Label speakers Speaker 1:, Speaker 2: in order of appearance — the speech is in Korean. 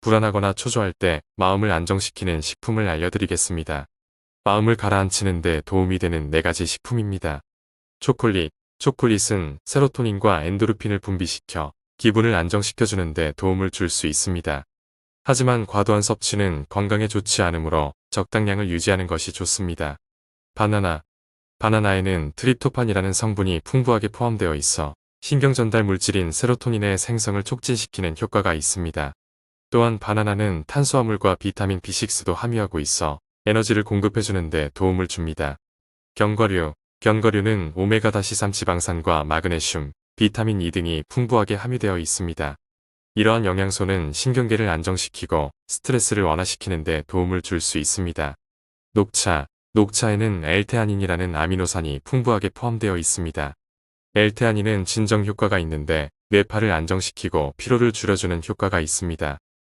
Speaker 1: 불안하거나 초조할 때 마음을 안정시키는 식품을 알려드리겠습니다. 마음을 가라앉히는 데 도움이 되는 네 가지 식품입니다. 초콜릿. 초콜릿은 세로토닌과 엔도르핀을 분비시켜 기분을 안정시켜주는 데 도움을 줄 수 있습니다. 하지만 과도한 섭취는 건강에 좋지 않으므로 적당량을 유지하는 것이 좋습니다. 바나나. 바나나에는 트립토판이라는 성분이 풍부하게 포함되어 있어 신경 전달 물질인 세로토닌의 생성을 촉진시키는 효과가 있습니다. 또한 바나나는 탄수화물과 비타민 B6도 함유하고 있어 에너지를 공급해주는 데 도움을 줍니다. 견과류. 견과류는 오메가-3 지방산과 마그네슘, 비타민 E 등이 풍부하게 함유되어 있습니다. 이러한 영양소는 신경계를 안정시키고 스트레스를 완화시키는 데 도움을 줄 수 있습니다. 녹차. 녹차에는 엘테아닌이라는 아미노산이 풍부하게 포함되어 있습니다. 엘테아닌은 진정 효과가 있는데 뇌파를 안정시키고 피로를 줄여주는 효과가 있습니다.